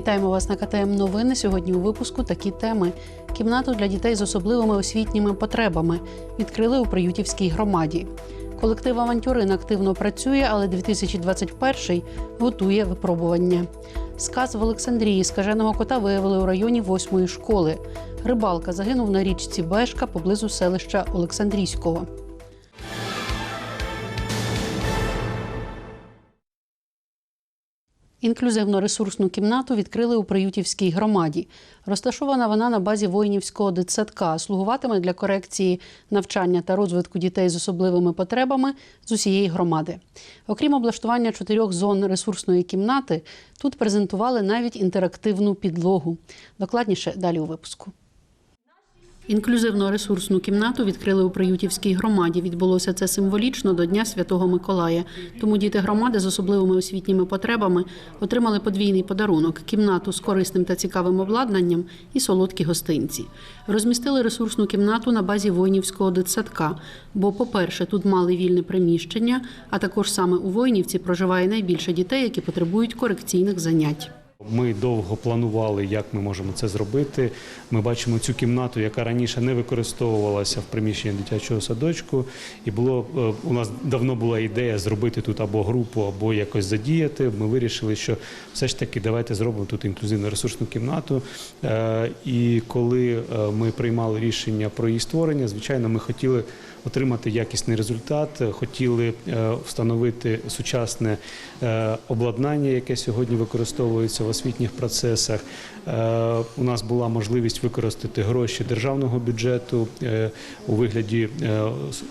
Вітаємо вас на КТМ Новини. Сьогодні у випуску такі теми: кімнату для дітей з особливими освітніми потребами відкрили у Приютівській громаді. Колектив Авантюрин активно працює, але 2021 готує випробування. Сказ в Олександрії скаженого кота виявили у районі восьмої школи. Рибалка загинув на річці Бешка поблизу селища Олександрійського. Інклюзивно-ресурсну кімнату відкрили у Приютівській громаді. Розташована вона на базі воїнівського дитсадка, слугуватиме для корекції навчання та розвитку дітей з особливими потребами з усієї громади. Окрім облаштування чотирьох зон ресурсної кімнати, тут презентували навіть інтерактивну підлогу. Докладніше далі у випуску. Інклюзивну ресурсну кімнату відкрили у Приютівській громаді. Відбулося це символічно до Дня Святого Миколая. Тому діти громади з особливими освітніми потребами отримали подвійний подарунок кімнату з корисним та цікавим обладнанням і солодкі гостинці. Розмістили ресурсну кімнату на базі воїнівського дитсадка. Бо, по-перше, тут мали вільне приміщення, а також саме у Воїнівці проживає найбільше дітей, які потребують корекційних занять. Ми довго планували, як ми можемо це зробити. Ми бачимо цю кімнату, яка раніше не використовувалася в приміщенні дитячого садочку. І було е, у нас давно була ідея зробити тут або групу, або якось задіяти. Ми вирішили, що все ж таки давайте зробимо тут інклюзивну ресурсну кімнату. Е, І коли е, ми приймали рішення про її створення, звичайно, ми хотіли отримати якісний результат, хотіли е, встановити сучасне е, обладнання, яке сьогодні використовується в освітніх процесах. Е, У нас була можливість використати гроші державного бюджету е, у вигляді е,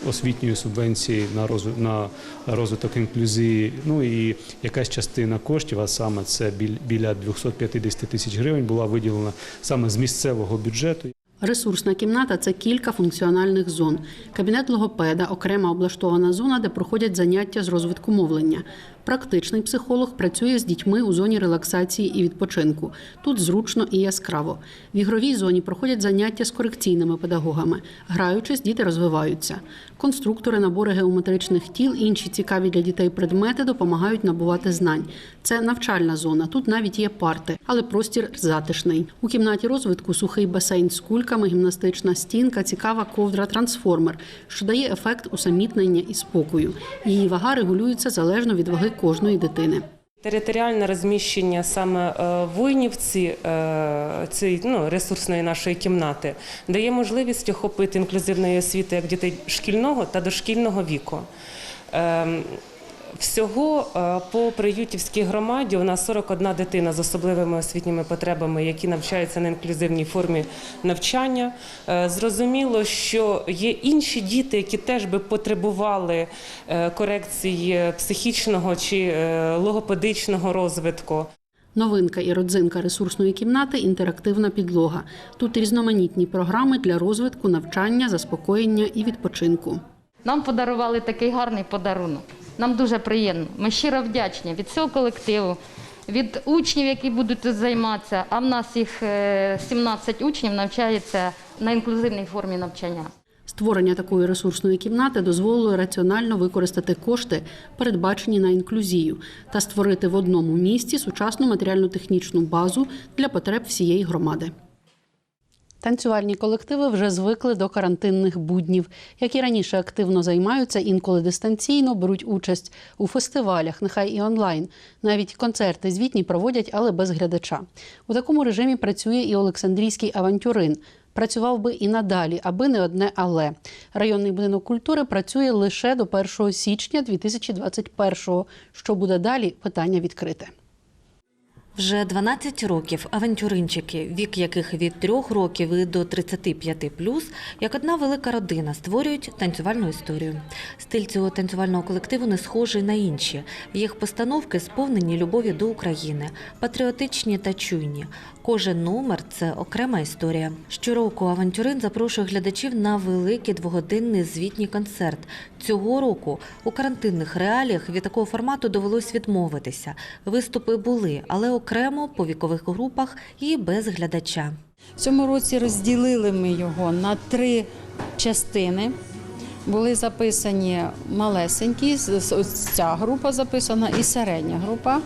освітньої субвенції на розв- розвиток інклюзії. Ну і якась частина коштів, а саме це біля 250 тисяч гривень, була виділена саме з місцевого бюджету. Ресурсна кімната це кілька функціональних зон. Кабінет логопеда, окрема облаштована зона, де проходять заняття з розвитку мовлення. Практичний психолог працює з дітьми у зоні релаксації і відпочинку. Тут зручно і яскраво. В ігровій зоні проходять заняття з корекційними педагогами. Граючись, діти розвиваються. Конструктори, набори геометричних тіл, інші цікаві для дітей предмети допомагають набувати знань. Це навчальна зона. Тут навіть є парти, але простір затишний. У кімнаті розвитку сухий басейн з кульками, гімнастична стінка, цікава ковдра трансформер, що дає ефект усамітнення і спокою. Її вага регулюється залежно від ваги кожної дитини. Територіальне розміщення саме е, в Войнівці е, цієї ну, ресурсної нашої кімнати дає можливість охопити інклюзивної освіти як дітей шкільного та дошкільного віку. Всього е, по Приютівській громаді у нас 41 дитина з особливими освітніми потребами, які навчаються на інклюзивній формі навчання. Е, Зрозуміло, що є інші діти, які теж би потребували е, корекції психічного чи логопедичного розвитку. Новинка і родзинка ресурсної кімнати інтерактивна підлога. Тут різноманітні програми для розвитку, навчання, заспокоєння і відпочинку. Нам подарували такий гарний подарунок. Нам дуже приємно. Ми щиро вдячні від всього колективу, від учнів, які будуть займатися. А в нас їх е, 17 учнів навчається на інклюзивній формі навчання. Створення такої ресурсної кімнати дозволило раціонально використати кошти, передбачені на інклюзію, та створити в одному місці сучасну матеріально-технічну базу для потреб всієї громади. Танцювальні колективи вже звикли до карантинних буднів, які раніше активно займаються, інколи дистанційно беруть участь у фестивалях, нехай і онлайн. Навіть концерти звітні проводять, але без глядача. У такому режимі працює і Олександрійський авантюрин. Працював би і надалі, аби не одне але. Районний будинок культури працює лише до 1 січня 2021-го. Що буде далі? Питання відкрите. Вже 12 років авантюринчики, вік яких від 3 років і до 35 плюс, як одна велика родина, створюють танцювальну історію. Стиль цього танцювального колективу не схожий на інші. Їх постановки сповнені любові до України, патріотичні та чуйні. Кожен номер це окрема історія. Щороку авантюрин запрошує глядачів на великий двогодинний звітній концерт. Цього року у карантинних реаліях від такого формату довелось відмовитися. Виступи були, але окремо по вікових групах і без глядача. В цьому році розділили ми його на три частини. Були записані малесенькі, ця група записана і середня група.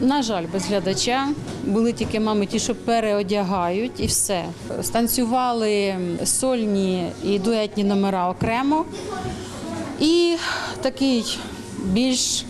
На жаль, без глядача були тільки мами, ті, що переодягають, і все. Станцювали сольні і дуетні номера окремо. І такий більш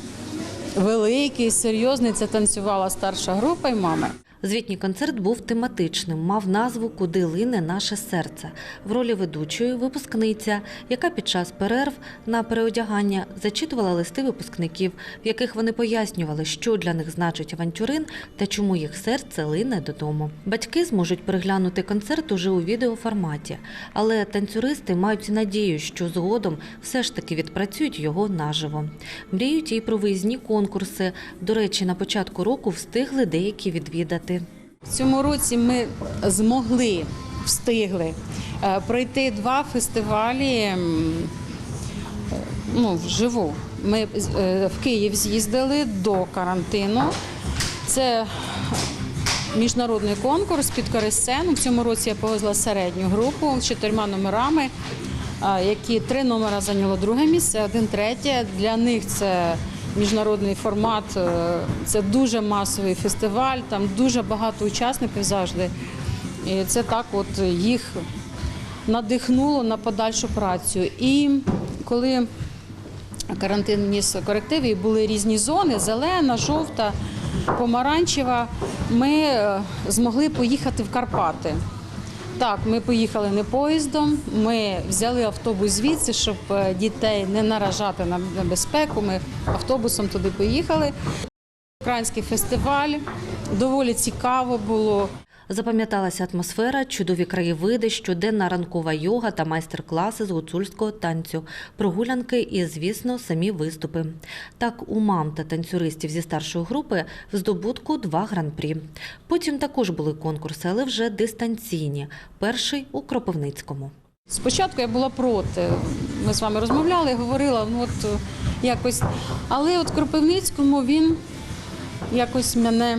великий, серйозний це танцювала старша група і мами. Звітній концерт був тематичним, мав назву Куди лине наше серце в ролі ведучої випускниця, яка під час перерв на переодягання зачитувала листи випускників, в яких вони пояснювали, що для них значить авантюрин та чому їх серце лине додому. Батьки зможуть переглянути концерт уже у відеоформаті, але танцюристи мають надію, що згодом все ж таки відпрацюють його наживо. Мріють і про виїзні конкурси. До речі, на початку року встигли деякі відвідати. В цьому році ми змогли, встигли е, пройти два фестивалі ну, вживу. Ми е, в Київ з'їздили до карантину. Це міжнародний конкурс під Корисцену. В цьому році я повезла середню групу з чотирма номерами, е, які три номера зайняло друге місце, один третє. Для них це міжнародний формат, е, це дуже масовий фестиваль, там дуже багато учасників завжди. І це так от їх надихнуло на подальшу працю. І коли карантин вніс корективи, і були різні зони: зелена, жовта, помаранчева. Ми е, змогли поїхати в Карпати. Так, ми поїхали не поїздом. Ми взяли автобус звідси, щоб е, дітей не наражати на небезпеку. Ми автобусом туди поїхали. Український фестиваль доволі цікаво було. Запам'яталася атмосфера, чудові краєвиди, щоденна ранкова йога та майстер-класи з гуцульського танцю, прогулянки і, звісно, самі виступи. Так, у мам та танцюристів зі старшої групи в здобутку два гран-прі. Потім також були конкурси, але вже дистанційні. Перший у Кропивницькому. Спочатку я була проти. Ми з вами розмовляли, говорила, ну от е, якось. Але от Кропивницькому він якось мене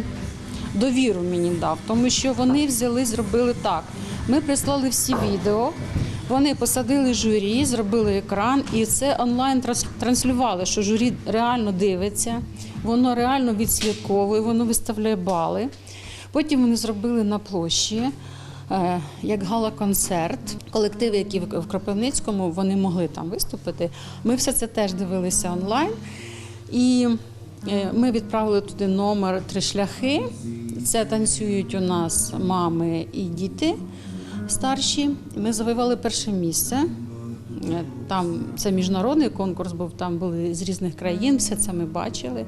довіру мені дав, тому що вони взяли, зробили так. Ми прислали всі відео, вони посадили журі, зробили екран, і це онлайн транс- транслювали, що журі реально дивиться, воно реально відслідковує, воно виставляє бали. Потім вони зробили на площі. е, Як гала-концерт, колективи, які в Кропивницькому, вони могли там виступити. Ми все це теж дивилися онлайн. І ми відправили туди номер три шляхи. Це танцюють у нас мами і діти старші. Ми завоювали перше місце. Е, Там це міжнародний конкурс був, там були з різних країн, все це ми бачили.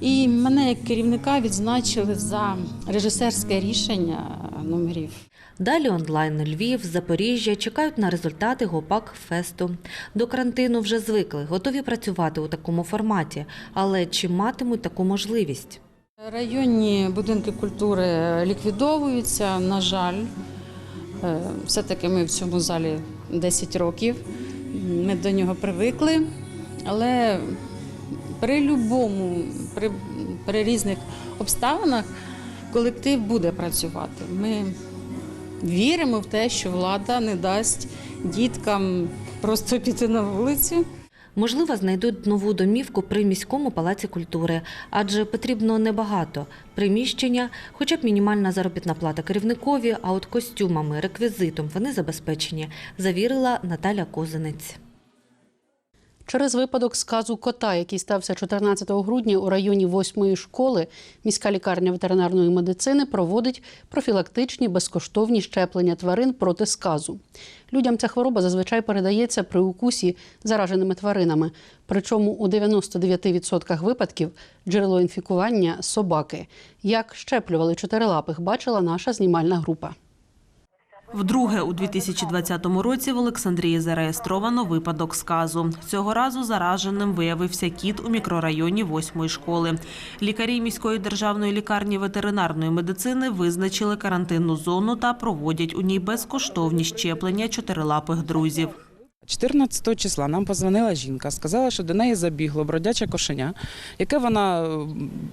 І мене як керівника відзначили за режисерське рішення номерів. Далі онлайн Львів, Запоріжжя чекають на результати Гопак Фесту. До карантину вже звикли, готові працювати у такому форматі, але чи матимуть таку можливість? Районні будинки культури ліквідовуються, на жаль. Е, Все-таки ми в цьому залі 10 років. Ми до нього привикли. Але при любому, при, при різних обставинах колектив буде працювати. Ми віримо в те, що влада не дасть діткам просто піти на вулицю. Можливо, знайдуть нову домівку при міському палаці культури, адже потрібно небагато приміщення, хоча б мінімальна заробітна плата керівникові, а от костюмами, реквізитом вони забезпечені, завірила Наталя Козинець. Через випадок сказу кота, який стався 14 грудня у районі 8-ї школи, міська лікарня ветеринарної медицини проводить профілактичні безкоштовні щеплення тварин проти сказу. Людям ця хвороба зазвичай передається при укусі зараженими тваринами. Причому у 99% випадків джерело інфікування собаки. Як щеплювали чотирилапих, бачила наша знімальна група. Вдруге у 2020 році в Олександрії зареєстровано випадок сказу. Цього разу зараженим виявився кіт у мікрорайоні 8-ї школи. Лікарі міської державної лікарні ветеринарної медицини визначили карантинну зону та проводять у ній безкоштовні щеплення чотирилапих друзів. 14 числа нам позвонила жінка, сказала, що до неї забігло бродяче кошеня, яке вона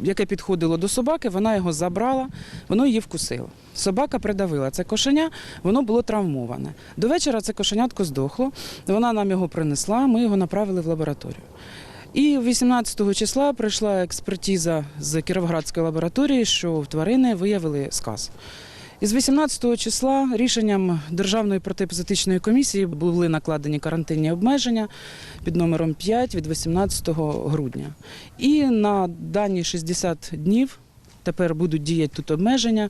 яке підходило до собаки, вона його забрала, воно її вкусило. Собака придавила це кошеня, воно було травмоване. До вечора це кошенятко здохло. Вона нам його принесла, ми його направили в лабораторію. І 18 числа прийшла експертиза з Кіровоградської лабораторії, що в тварини виявили сказ. Із 18 числа рішенням Державної протиепізотичної комісії були накладені карантинні обмеження під номером 5 від 18 грудня. І на дані 60 днів тепер будуть діяти тут обмеження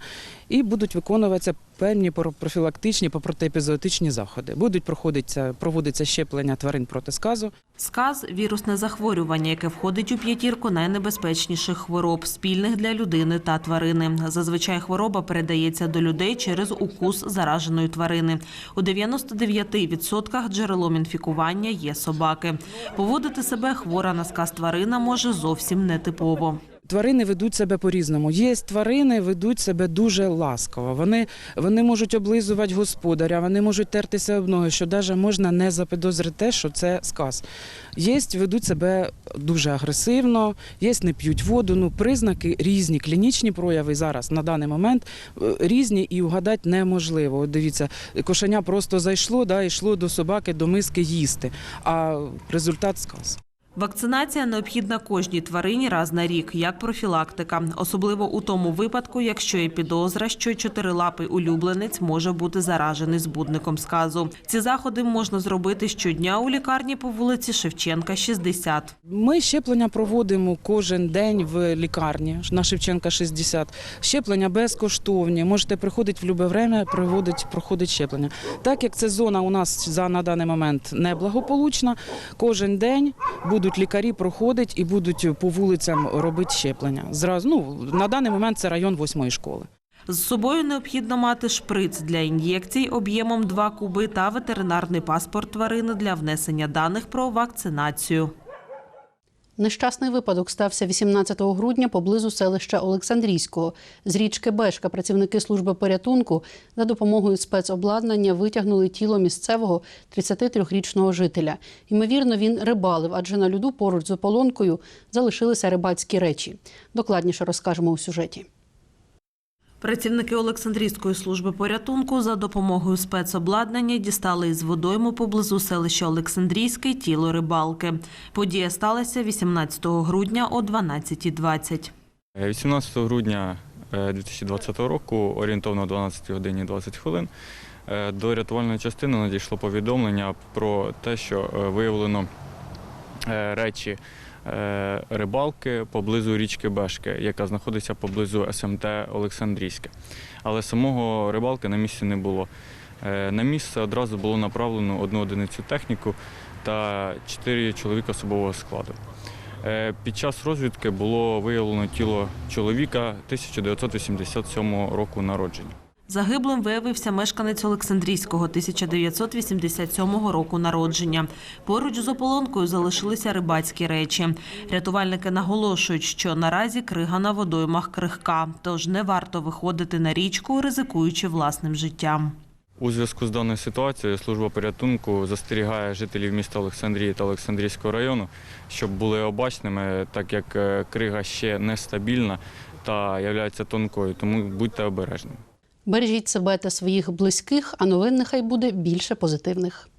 і будуть виконуватися певні про- профілактичні по протиепізотичні заходи. Будуть проходитися, проводиться щеплення тварин проти сказу. Сказ – вірусне захворювання, яке входить у п'ятірку найнебезпечніших хвороб, спільних для людини та тварини. Зазвичай хвороба передається до людей через укус зараженої тварини. У 99% джерелом інфікування є собаки. Поводити себе хвора на сказ тварина може зовсім нетипово. Тварини ведуть себе по-різному. Є тварини, ведуть себе дуже ласково. Вони, вони можуть облизувати господаря, вони можуть тертися об ноги, що навіть можна не запідозрити те, що це сказ. Є ведуть себе дуже агресивно, є не п'ють воду. Ну, признаки різні, клінічні прояви зараз на даний момент е, різні і угадати неможливо. От дивіться, кошеня просто зайшло, да, йшло до собаки, до миски їсти, а результат сказ. Вакцинація необхідна кожній тварині раз на рік, як профілактика. Особливо у тому випадку, якщо є підозра, що чотирилапий улюбленець може бути заражений збудником сказу. Ці заходи можна зробити щодня у лікарні по вулиці Шевченка, 60. Ми щеплення проводимо кожен день в лікарні на Шевченка 60. Щеплення безкоштовні. Можете приходити в будь-яке время, проводить, проходить щеплення. Так як це зона у нас за на даний момент неблагополучна, кожен день будуть лікарі проходить і будуть по вулицям робити щеплення. Зразу ну на даний момент це район восьмої школи. З собою необхідно мати шприц для ін'єкцій об'ємом 2 куби та ветеринарний паспорт тварини для внесення даних про вакцинацію. Нещасний випадок стався 18 грудня поблизу селища Олександрійського. З річки Бешка працівники служби порятунку за допомогою спецобладнання витягнули тіло місцевого 33-річного жителя. Ймовірно, він рибалив, адже на льоду поруч з ополонкою залишилися рибацькі речі. Докладніше розкажемо у сюжеті. Працівники Олександрійської служби порятунку за допомогою спецобладнання дістали із водойму поблизу селища Олександрійське тіло рибалки. Подія сталася 18 грудня о 12.20. 18 грудня е, 2020 року, орієнтовно о 12 годині 20 хвилин, е, до рятувальної частини надійшло повідомлення про те, що е, виявлено е, речі е, рибалки поблизу річки Бешки, яка знаходиться поблизу СМТ Олександрійське. Але самого рибалки на місці не було. Е, На місце одразу було направлено одну одиницю техніку та чотири чоловіка особового складу. Е, Під час розвідки було виявлено тіло чоловіка 1987 року народження. Загиблим виявився мешканець Олександрійського 1987 року народження. Поруч з ополонкою залишилися рибацькі речі. Рятувальники наголошують, що наразі крига на водоймах крихка, тож не варто виходити на річку, ризикуючи власним життям. У зв'язку з даною ситуацією служба порятунку застерігає жителів міста Олександрії та Олександрійського району, щоб були обачними, так як е, крига ще нестабільна та є тонкою, тому будьте обережними. Бережіть себе та своїх близьких, а новин нехай буде більше позитивних.